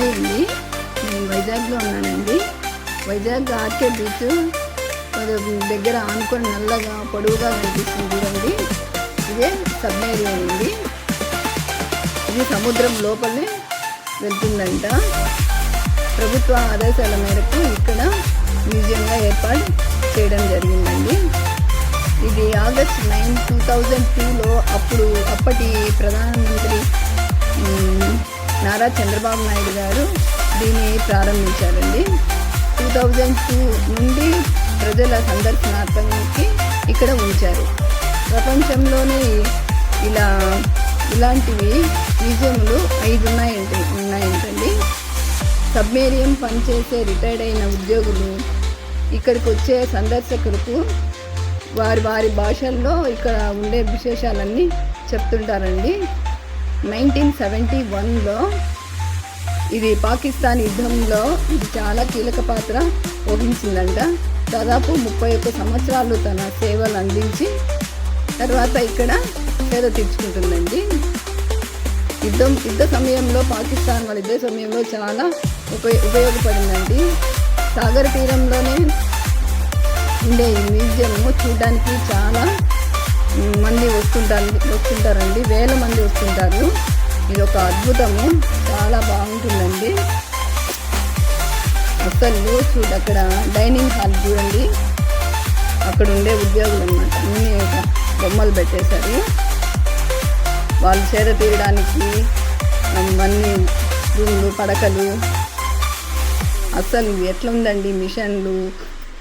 Hi అండి నేను వైజాగ్లో ఉన్నానండి. వైజాగ్ ఆర్కే బీచ్ దగ్గర ఆనుకొని నల్లగా పొడవుగా కనిపిస్తుంది చూడండి. ఇదే సబ్మేరియన్ అండి. ఇది సముద్రం లోపలే వెళ్తుందంట. ప్రభుత్వ ఆదేశాల మేరకు ఇక్కడ మ్యూజియంగా ఏర్పాటు చేయడం జరిగిందండి. ఇది ఆగస్ట్ నైన్ టూ థౌజండ్ టూలో అప్పుడు అప్పటి ప్రధానమంత్రి నారా చంద్రబాబు నాయుడు గారు దీన్ని ప్రారంభించారండి. టూ థౌజండ్ టూ నుండి ప్రజల సందర్శనార్థానికి ఇక్కడ ఉంచారు. ప్రపంచంలోనే ఇలా ఇలాంటివి మ్యూజియంలు ఐదు ఉన్నాయంట ఉన్నాయంటండి. సబ్మేరియం పనిచేసే రిటైర్డ్ అయిన ఉద్యోగులు ఇక్కడికి వచ్చే సందర్శకులకు వారి వారి భాషల్లో ఇక్కడ ఉండే విశేషాలన్నీ చెప్తుంటారండి. నైన్టీన్ సెవెంటీ వన్లో ఇది పాకిస్తాన్ యుద్ధంలో ఇది చాలా కీలక పాత్ర వహించిందంట. దాదాపు ముప్పై ఒక్క సంవత్సరాలు తన సేవలు అందించి తర్వాత ఇక్కడ సేద తీర్చుకుంటుందండి. యుద్ధం యుద్ధ సమయంలో పాకిస్తాన్ వాళ్ళ యుద్ధ సమయంలో చాలా ఉపయో ఉపయోగపడిందండి. సాగర్ తీరంలోనే ఉండే ఈ మ్యూజియం చూడడానికి చాలా మంది వస్తుంటారు వస్తుంటారండి. వేల మంది వస్తుంటారు. ఇది ఒక అద్భుతము. చాలా బాగుంటుందండి. అసలు చూడు అక్కడ డైనింగ్ హాల్ చూడండి. అక్కడ ఉండే ఉద్యోగులు అనమాట అన్ని బొమ్మలు పెట్టేశారు. వాళ్ళు చేర తీయడానికి అన్ని రూమ్లు పడకలు. అసలు ఎట్లా ఉందండి మిషన్లు?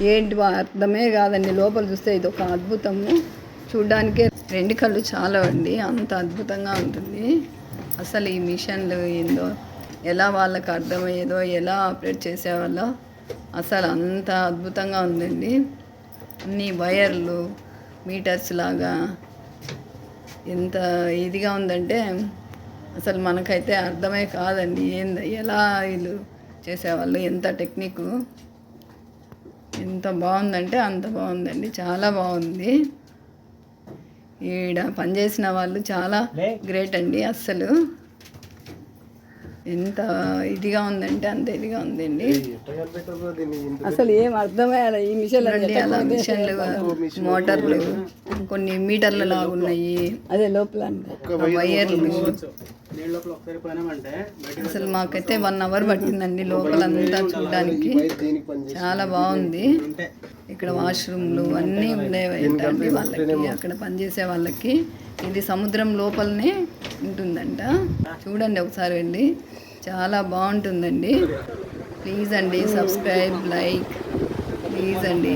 ఏంటి వా- అర్థమే కాదండి. లోపల చూస్తే ఇది ఒక అద్భుతము. చూడ్డానికే రెండు కళ్ళు చాలా అండి అంత అద్భుతంగా ఉంటుంది. అసలు ఈ మిషన్లు ఏందో ఎలా వాళ్ళకి అర్థమయ్యేదో ఎలా ఆపరేట్ చేసేవాళ్ళో అసలు అంత అద్భుతంగా ఉందండి. అన్ని వైర్లు మీటర్స్ లాగా ఎంత ఇదిగా ఉందంటే అసలు మనకైతే అర్థమే కాదండి. ఏంది ఎలా వీళ్ళు చేసేవాళ్ళు ఎంత టెక్నిక్ ఎంత బాగుందంటే అంత బాగుందండి. చాలా బాగుంది. ఈడ పనిచేసిన వాళ్ళు చాలా గ్రేట్ అండి అస్సలు. ఎంత ఇదిగా ఉందంటే అంత ఇదిగా ఉందండి. అసలు ఏం అర్థమయ్యాలి ఈ మిషన్లు అలా మిషన్లు మోటార్లు కొన్ని మీటర్ల లాగా ఉన్నాయి. అదే లోపల వైర్లు. అసలు మాకైతే వన్ అవర్ పట్టిందండి లోపలంతా చూడడానికి. చాలా బాగుంది. ఇక్కడ వాష్రూమ్లు అన్నీ ఉండేవి వాళ్ళకి అక్కడ పనిచేసే వాళ్ళకి ఇది సముద్రం లోపలనే ఉంటుందంట. చూడండి ఒకసారి వెళ్ళి. చాలా బాగుంటుందండి. ప్లీజ్ అండి సబ్స్క్రైబ్ లైక్. ప్లీజ్ అండి.